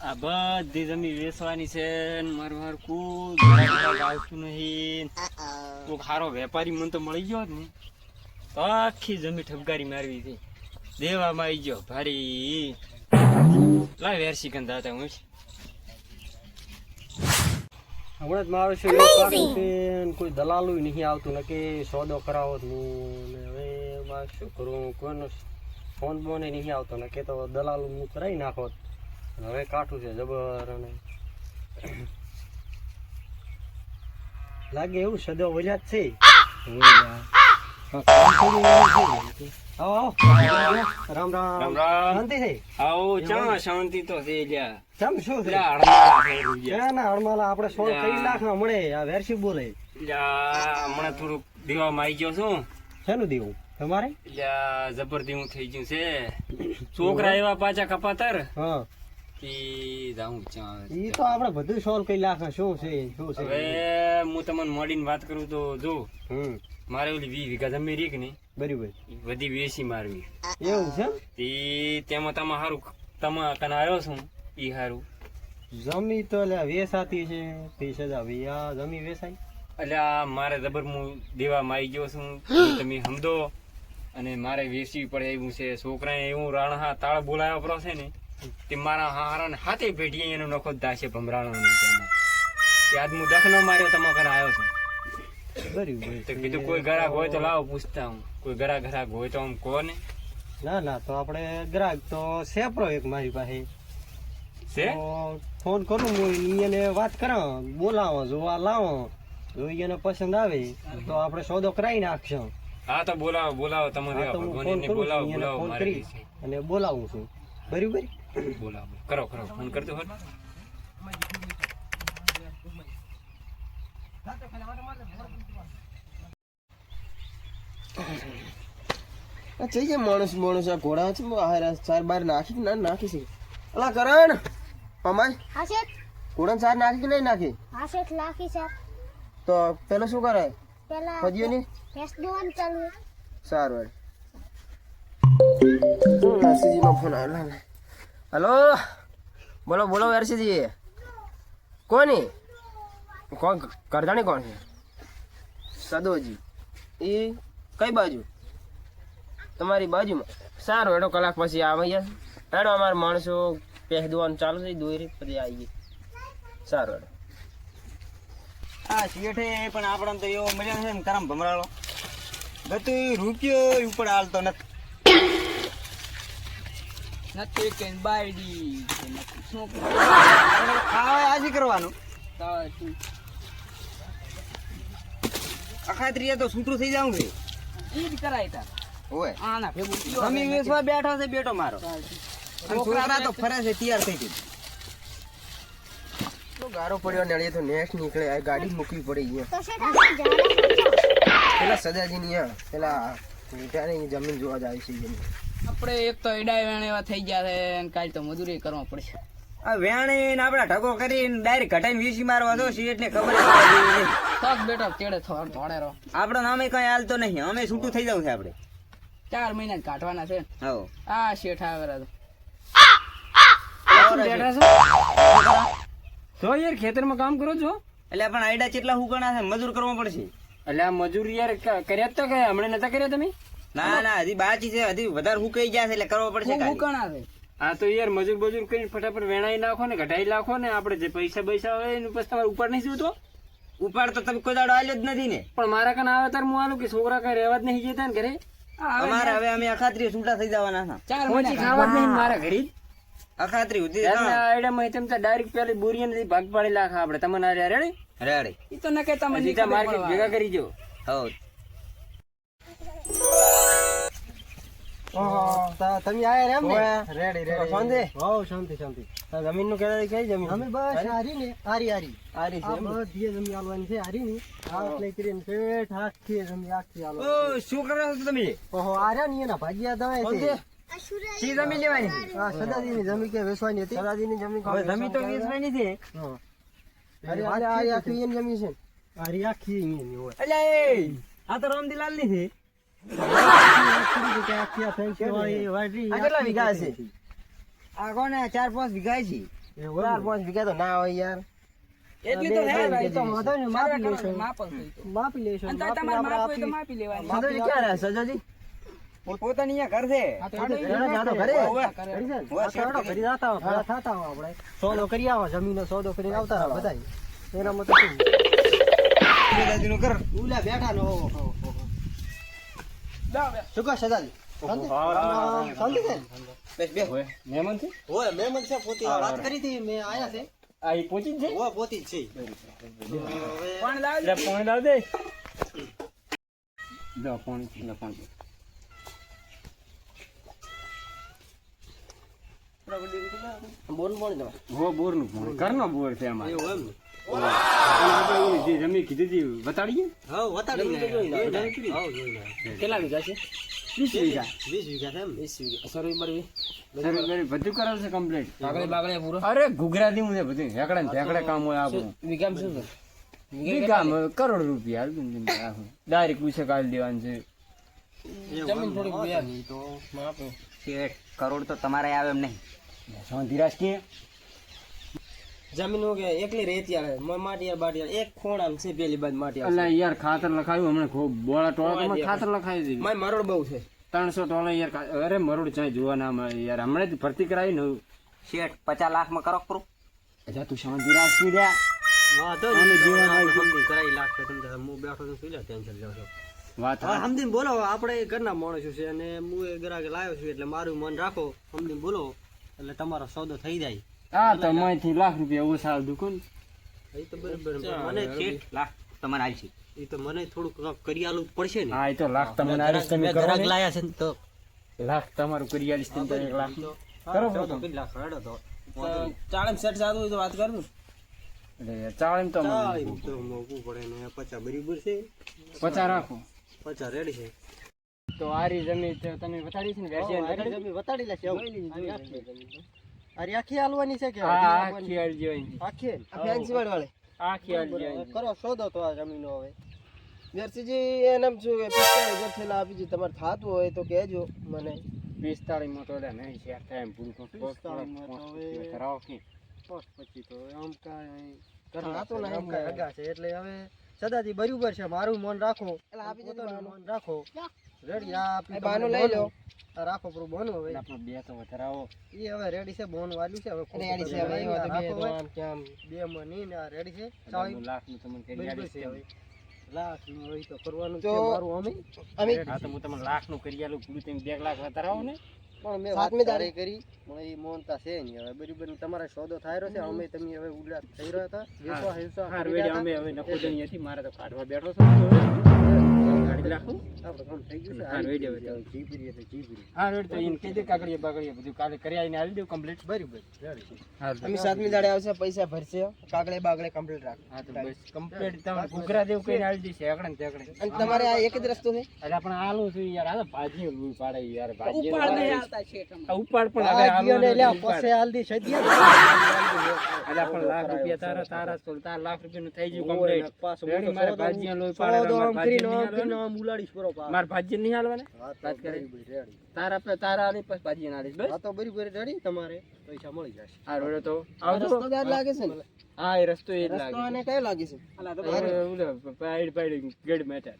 આ બધી જમીન વેચવાની છે ને મારું મારું કુલ આવતું નહીં. કોક સારો વેપારી મને તો મળી ગયો જ ને તો આખી જમીન ઠપકારી મારવી હતી દેવામાં આવી ગયો ભારી. લાય વેરસી કંદા હતા હું હમણાં જ મારો છે વેપારી છે કોઈ દલાલું નહીં આવતું ને કે સોદો કરાવો જ ને હવે શું કરું? કોઈનો ફોન બોને નહીં આવતો ને કે તો દલાલું હું કરાવી નાખો. હવે કાઠું છે જબર અને લાગે એવું સદો વલ્યા જ છે. આવો આવો. રામ રામ. રામ રામ. શાંતિ છે? આવો ચા શાંતિ તો છે લ્યા. ચમ શું છે? લ્યા હળમાળા છે રૂપિયા. ના ના હળમાલા આપણે સોળ કરી નાખવા મળે? આ વેરસી બોલે. લ્યા હમણાં થોડુંક દેવામાં આવી ગયો છું. શેનું દેવું? તમારે? લ્યા જબરદી હું થઈ ગયું છે. છોકરા એવા પાછા કપાતર. હા. ઈ જાઉં ચા ઈ તો આપણે બધું સોલ્વ કરી નાખે. શું છે શું છે? હવે હું તમને મળીને વાત કરું તો જો હમ. મારે ઓલી વી વીઘા જમીન રીક ને બરાબર. બધી વેસી મારવી. એવું છે તે તેમાં તમે સારું તમે કને આવ્યો છું ઈ સારું જમી તો લે વેસાતી છે ત્રીસ હજાર આ જમી વેસાઈ એટલે આ મારે જબર હું દેવામાં આવી ગયો છું તમે સમજો. અને મારે વેચવી પડે એવું છે. છોકરાએ એવું રાણા તાળ બોલાવ્યો પરો છે ને તે મારા હારા હાથે ભેટીએ એનો નખો દાશે ભમરાણો યાદ હું દખ ન માર્યો તમારા કને આવ્યો છું. બરાબર તો કીધું કોઈ ગ્રાહક હોય તો લાવો પૂછતા હું. કોઈ ગ્રાહક ગ્રાહક હોય તો આમ કહો ને. ના ના તો આપણે ગ્રાહક તો સેપરો એક મારી પાસે. છે ફોન કરું હું એને વાત કરા બોલાવો જોવા લાવો. જો એને પસંદ આવે તો આપણે સોદો કરાવી નાખશું. હા તો બોલાવો બોલાવો તમે હા, તો હું ભગવાન ફોન કરું બોલાવો બોલાવો. અને બોલાવું છું. બરાબર? બોલાવો કરો કરો. ફોન કરજો હોય આ જઈએ માણસ માણસ આ ઘોડા છે હારા ચાર બાર નાખી કે ના નાખી છે? અલા કરણ અમાય ઘોડા ચાર નાખી કે નહીં નાખી? લાખી સર તો પેલો શું કરે? પેલા ફજ્યો ની ચાલુ સારું નરસિંહજી નો ફોન આવ્યો હલો? બોલો બોલો વર્ષીજી કોની? કોણ કરદાણી કોણ છે? સદોજી. એ કઈ બાજુ? તમારી બાજુમાં. સારું એડો કલાક પછી આવે યાર એડો અમારા માણસો પહે દોવાનું ચાલુ છે દોરી પછી આવીએ. સારું એડો. હા શેઠે પણ આપણને તો એવો મજા છે ને કરમ ભમરાળો. ગતું રૂપિયો ઉપર હાલતો નથી. નથી કે બાયડી શું ખાવા આજી કરવાનું? અખાત્રીએ તો છૂટું થઈ જાઉં છે. ઈ જ કરાય તાર ઓય. આના ભેગું જમી વેચવા બેઠો છે બેટો મારો. અને છોકરા તો ફરે છે તૈયાર થઈ ગઈ. તો ગારો પડ્યો નળીએ તો નેક્સ્ટ નીકળે આ ગાડી મૂકવી પડી અહીંયા. પેલા સદાજી ની પેલા મીઠાની જમીન જોવા જાય છે. આપણે એક તો એડાય વેણ એવા થઈ ગયા છે અને કાલ તો મજૂરી કરવા પડશે આ વેણ આપડા ઢગો કરીને ડાયરેક્ટ ઘટાઈને વીસી મારવા દો છીએ એટલે ખબર તક બેટો ચેડે થોડ રહો આપણો નામે કઈ હાલતો નહીં. અમે છૂટું થઈ જવું છે આપણે. ચાર મહિના કાઢવાના છે. હવ. આ શેઠ આવે તો યાર ખેતરમાં કામ કરો છો? એટલે પણ આઈડા કેટલા હુકણા છે? મજૂર કરવો પડશે. એટલે આ મજૂરી યાર કર્યા તો કે હમણાં નતા કર્યા તમે? ના ના હજી બાકી છે હજી વધારે હુકાઈ ગયા છે એટલે કરવો પડશે હું કાલે. હા તો યાર મજૂર બજૂર કરીને ફટાફટ વેણાઈ નાખો ને ઘટાઈ નાખો ને આપણે જે પૈસા પૈસા હોય એનું પછી તમારે ઉપર નહીં જોતો? ઉપાડ તો તમે કોઈ દાડો આલ્યો જ નથી ને. પણ મારા કને આવે તાર હું આલું કે છોકરા કઈ રહેવા જ નહીં જતા ને ઘરે? અમારે હવે અમે અખાત્રી છૂટા થઈ જવાના હતા ચાર પહોંચી ખાવા જ નહીં મારા ઘરે? અખાત્રી એટલે આ આઈડિયામાં તેમ તો ડાયરેક્ટ પેલી બોરીએ નથી ભાગ પાડી નાખા આપણે. તમને આ રેડી? રેડી. ઈ તો નકે તમે સીધા માર્કેટ ભેગા કરી જો. હવ. તમે આયા એમ ને? રેડી રેડી શાંતિ હોવ શાંતિ શાંતિ. જમીનનું કહેતા કઈ જમીન. અમે બસ હારી? ને હારી હારી. આરી છે? બધી જમી આલવાની છે હારી ની આ એટલે કરીને પેટ આખી જમી આખી આલવાની શું કરો છો તમે? ઓહો આર્યા ની એના ભાગ્યા દવાય છે. આ સુરજ શી જમીન લેવાની? છે સદાજી ની જમી કે વેચવાની હતી. સદાજીની જમીન જમીન તો વેચવાની છે. અરે આ આ આખી એની જમીન છે. હારી આખી એની હોય. એટલે આ તો રામદીલાલની છે. કેટલા વીઘા છે? આ કોને? ચાર પાંચ વીઘા છે. ચાર પાંચ વીઘા તો ના હોય યાર. એટલી હે ભાઈ, વાંધો માપી લેશું. માપો લેશું અને તમારે માપ હોય માપી લેવાની. ક્યાં રહે સજોજી? પોતાની ઘર છે. સોદો કરી આવો જમીનનો સોદો કરી આવતા બધા એના ઉલા બેઠા નો ઓહો, ઓહો, ઓહો. જાઓ બે. શું કહે સદાજી શાંતિ? છે? બસ બે મહેમાન છે હોય મહેમાન છે પોતે. વાત કરી હતી મેં આયા છે. આ ઈ પહોંચી જ હોય પોતી જ છે. પાણી લાવજો. જાય પાણી લાવ દે. દો પાણી લે પાણી બોલ બોલ દો. હો બોરનું પાણી. ઘરનો બોર છે અમારે. એવું એમ? ને? અને આપણે જે જમી કીધી હતી વતાડીએ હા વતાડી. હા, કેટલા વીઘા છે વીસ વીઘા. વીસ વીઘા છે વીસ વીઘા. સરોઈ બરવી બધું બધું છે કમ્પ્લીટ બાગડે બાગડે પૂરો. અરે ગુજરાતી હું છે બધું. હેકડે ને કામ હોય આપણું વીઘામાં શું છે? વીઘામાં કરોડ રૂપિયા. ડાયરેક્ટ પૂછે કાઢી દેવાનું છે. જમીન તો. કરોડ તો તમારે આવે એમ નહીં. ધીરાજ કે. જમીન કે એકલી રેતી આવે મ- માટીયાર બાટીયાર એક ખૂણામ છે પેલી બાજુ માટીયાર એટલે યાર ખાતર લખાયું હમણાં ખૂબ બોળા ટોળા માં ખાતર લખાવી દીધું. મારી મરોડ બહુ છે. ત્રણસો ટોલા યાર અરે મરોડ ચાય જોવા ના મળે યાર. હમણાં જ ભરતી કરાવી ને શેઠ પચાસ લાખમાં કરો કરું? અજા તું રહ્યા વાંધો નહીં. છે. કરાવી લાગશે તમને. હું બેઠો છું શું ટેન્શન લ્યો છો? વાત સમજીને બોલો આપણે ઘરના માણસો છે અને હું એ ગ્રાહક લાવ્યો છું એટલે મારું મન રાખો. સમજીને બોલો એટલે તમારો સોદો થઈ જાય. હા તો માંથી લાખ રૂપિયા ઓછા આવતું કોણ? એ તો બરાબર મને શેઠ લાખ તમારે આવી છે. એ તો મને થોડુંક કરી આલું પડશે ને. હા એ તો લાખ તમને આલીશ તમે ગ્રાહક લાયા છે ને તો. લાખ તમારું કરી આલીશ તમે એક લાખ. કરો કેટલા ખરડો તો. ચાળમ સેટ સાદું હોય તો વાત કરું. એટલે ચાળમ તો તો મોંઘું પડે ને પચા બરાબર છે. પચા રાખો. પચા રેડી છે. તો આરી જમીન તો તમે બતાડી છે ને જમીન વતાડી લેશે આરી આખી હાલવાની છે કે આખી? આલજો અહીં. આખી ફેન્સી વાળ વાળે આખી અહીં. કરો શોધો તો આ જમીનો હવે જર્સીજી એનામ છું કે પિસ્તાળીસ હજાર થેલા આપી તમારે થાતું હોય તો કહેજો મને પિસ્તાળીસમાં તો એટલે નહીં શેર થાય એમ પૂરું કહું. પિસ્તાળીસમાં તો હવે- કરાવો કે પછી તો આમ કાંઈ હા, તો નહીં એટલે હવે સદાજી બરાબર છે મારું મન રાખો. પોતાનું મન રાખો. રેડી આ બાનું લઈ લો. રાખો પૂરું બોન હવે. આપણે બે તો વધારાવો. એ હવે રેડી છે બોન વાલ્યું છે હવે રેડી છે હવે બે રાખો તો આમ કે બે મની ને આ રેડી છે. લાખનું તમને કરી બરાબર છે હવે લાખનું હવે તો કરવાનું છે મારું અમે અમે હા તો હું તમને લાખનું કરી આલું પૂરું તમે બે લાખ વધારાવો ને. પણ મેં વાત. તારી કરી પણ એ મોનતા છે નહીં. હવે બરાબર તમારા સોદો થાય રહ્યો છે અમે તમે હવે ઉડા થઈ રહ્યા હતા. વેચવા હેચવા હા કરી અમે. હવે નકોદણી હતી મારે તો કાઢવા બેઠો છો. કાઢી નાખું આપણે કામ થઈ ગયું છે હા, રેડી હવે. જીભરી એટલે જીભરી હા રેડી તો એને કહી દે કાગળિયા બધું કાલે કરી આવીને આલી દઉં કમ્પ્લીટ બરાબર રેડી અમે સાતમી દાડે આવશે પૈસા ભરશે. કાગળે બાગળે કમ્પ્લીટ રાખ. હા તો બસ કમ્પ્લીટ તમે ઘૂઘરા જેવું કરીને આલી દઈશ એકડે ને તેકડે અને તમારે આ એક જ રસ્તો છે? એટલે આપણે આલું છું યાર આ ભાજી લૂ યાર ભાજી ઉપાડ નહીં આવતા શેઠ ઉપાડ પણ હવે આ આલુ ગયો ને નથી, લ્યા, ઉપાડ. પછી હાલદી સદિયા એટલે આપણે લાખ રૂપિયા તારા તારા તારા લાખ રૂપિયાનું થઈ ગયું કમ્પ્લીટ પાછું મારે ભાજી લોહી પાડે ઉલાડીશ બરો. ભાજી નહીં હાલવાને? વાત કરે. તારા પે તારા આલી પછી ભાજી ના આલીશ બસ? હા તો બરાબર રેડી. તમારે પૈસા મળી જશે. રોડે તો આ રસ્તો લાગે છે ને? હા એ રસ્તો એ જ રસ્તો લાગે કયો લાગે છે? હવે ઓલો પાડી પાડી ગેડ મેટર